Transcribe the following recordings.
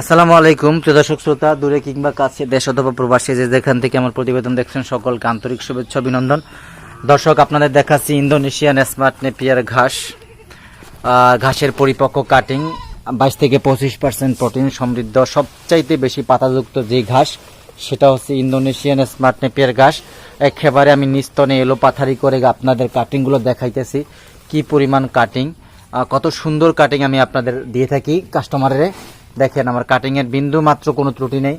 আসসালামু আলাইকুম, প্রিয় দর্শক শ্রোতা, দূরে কিংবা কাছে দেশ অথবা প্রবাসী যে যেখান থেকে আমার প্রতিবেদন দেখছেন, সকলকে আন্তরিক শুভেচ্ছা, অভিনন্দন। দর্শক, আপনাদের দেখাচ্ছি ইন্দোনেশিয়ান স্মার্ট নেপিয়ার ঘাস। ঘাসের পরিপক্ক কাটিং বাইশ থেকে পঁচিশ পার্সেন্ট প্রোটিন সমৃদ্ধ, সবচাইতে বেশি পাতাযুক্ত যে ঘাস, সেটা হচ্ছে ইন্দোনেশিয়ান স্মার্ট নেপিয়ার ঘাস। একেবারে আমি নিস্তনে এলো পাথারি করে আপনাদের কাটিংগুলো দেখাইতেছি, কি পরিমাণ কাটিং কত সুন্দর কাটিং আমি আপনাদের দিয়ে থাকি কাস্টমারের দেখেন, আমার কাটিংয়ের বিন্দু মাত্র কোনো ত্রুটি নেই।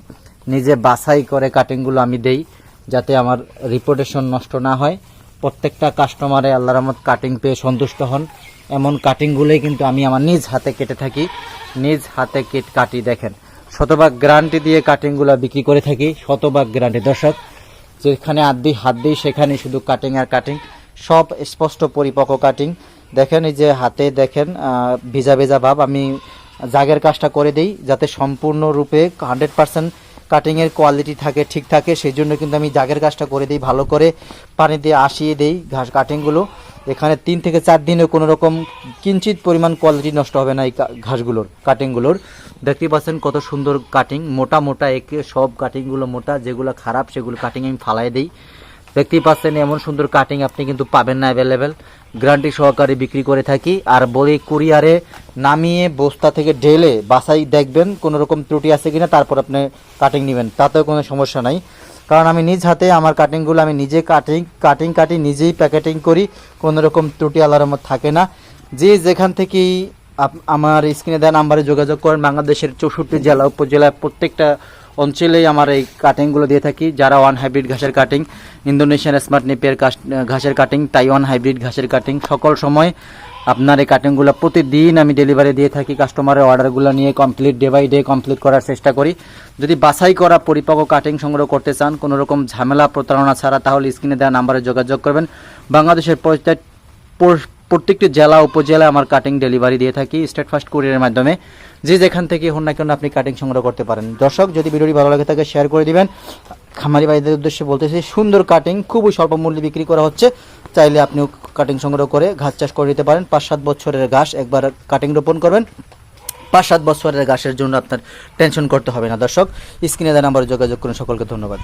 নিজে বাছাই করে কাটিংগুলো আমি দেই, যাতে আমার রিপোর্টেশন নষ্ট না হয়। প্রত্যেকটা কাস্টমারে আল্লাহ রহমত কাটিং পেয়ে সন্তুষ্ট হন। এমন কাটিংগুলোই কিন্তু আমি আমার নিজ হাতে কেটে থাকি। নিজ হাতে কেট কাটি দেখেন। শতভাগ গ্যারান্টি দিয়ে কাটিংগুলো বিক্রি করে থাকি। শতভাগ গ্যারান্টি দর্শক, যেখানে হাত দিই হাত দিই সেখানে শুধু কাটিং আর কাটিং সব স্পষ্ট, পরিপক্ক কাটিং দেখেন, এই যে হাতে দেখেন ভিজা ভেজা ভাব। আমি জাগের কাজটা করে দিই যাতে সম্পূর্ণরূপে হান্ড্রেড পার্সেন্ট কাটিংয়ের কোয়ালিটি থাকে, ঠিক থাকে। সেই জন্য কিন্তু আমি জাগের কাজটা করে দিই, ভালো করে পানি দিয়ে আসিয়ে দিই ঘাস কাটিংগুলো এখানে তিন থেকে চার দিনে কোনো রকম কিঞ্চিত পরিমাণ কোয়ালিটি নষ্ট হবে না এই ঘাসগুলোর কাটিংগুলোর দেখতে পাচ্ছেন কত সুন্দর কাটিং মোটা মোটা একে সব কাটিংগুলো মোটা, যেগুলো খারাপ সেগুলো কাটিং আমি ফালাই দিই। দেখতেই পাচ্ছেন এমন সুন্দর কাটিং আপনি কিন্তু পাবেন না অ্যাভেলেবেল গ্যারান্টি সহকারে বিক্রি করে থাকি। আর বলি কুরিয়ারে নামিয়ে বস্তা থেকে ঢেলে বাসাই দেখবেন কোনো রকম ত্রুটি আছে কিনা, তারপর আপনি কাটিং নেবেন। তাতেও কোনো সমস্যা নাই। কারণ আমি নিজ হাতে আমার কাটিংগুলো আমি নিজে কাটিং কাটিং কাটি নিজেই প্যাকেটিং করি, কোনো রকম ত্রুটি রহমত থাকে না। যে যেখান থেকেই আমার স্ক্রিনে দেওয়া নাম্বারে যোগাযোগ করেন, বাংলাদেশের চৌষট্টি জেলা উপজেলা প্রত্যেকটা অঞ্চলেই আমার এই কাটিংগুলো দিয়ে থাকি। যারা ওয়ান হাইব্রিড ঘাসের কাটিং ইন্দোনেশিয়ান স্মার্ট নেপিয়ার ঘাসের কাটিং তাইওয়ান হাইব্রিড ঘাসের কাটিং সকল সময় আপনার এই কাটিংগুলো প্রতিদিন আমি ডেলিভারি দিয়ে থাকি কাস্টমারের অর্ডারগুলো নিয়ে complete day by day complete করার চেষ্টা করি। যদি বাছাই করা পরিপক্ক কাটিং সংগ্রহ করতে চান কোনো রকম ঝামেলা প্রতারণা ছাড়া, তাহলে স্ক্রিনে দেওয়া নাম্বারে যোগাযোগ করবেন। বাংলাদেশের প্রত্যেক পর- প্রত্যেকটি জেলা উপজেলা আমার কাটিং ডেলিভারি দিয়ে থাকি স্টেট ফার্স্ট কুরিয়ারের মাধ্যমে। যে যেখান থেকে হন না কেন আপনি কাটিং সংগ্রহ করতে পারেন। দর্শক, যদি ভিডিওটি ভালো লাগে থাকে শেয়ার করে দিবেন। খামারি ভাইদের উদ্দেশ্যে বলতেছি, সুন্দর কাটিং খুবই স্বল্প মূল্যে বিক্রি করা হচ্ছে। চাইলে আপনিও কাটিং সংগ্রহ করে ঘাস চাষ করে দিতে পারেন। পাঁচ সাত বছরের ঘাস একবার কাটিং রোপণ করবেন। পাঁচ সাত বছরের ঘাসের জন্য আপনার টেনশন করতে হবে না। দর্শক স্ক্রিনে দেওয়া নাম্বারে যোগাযোগ করুন। সকলকে ধন্যবাদ।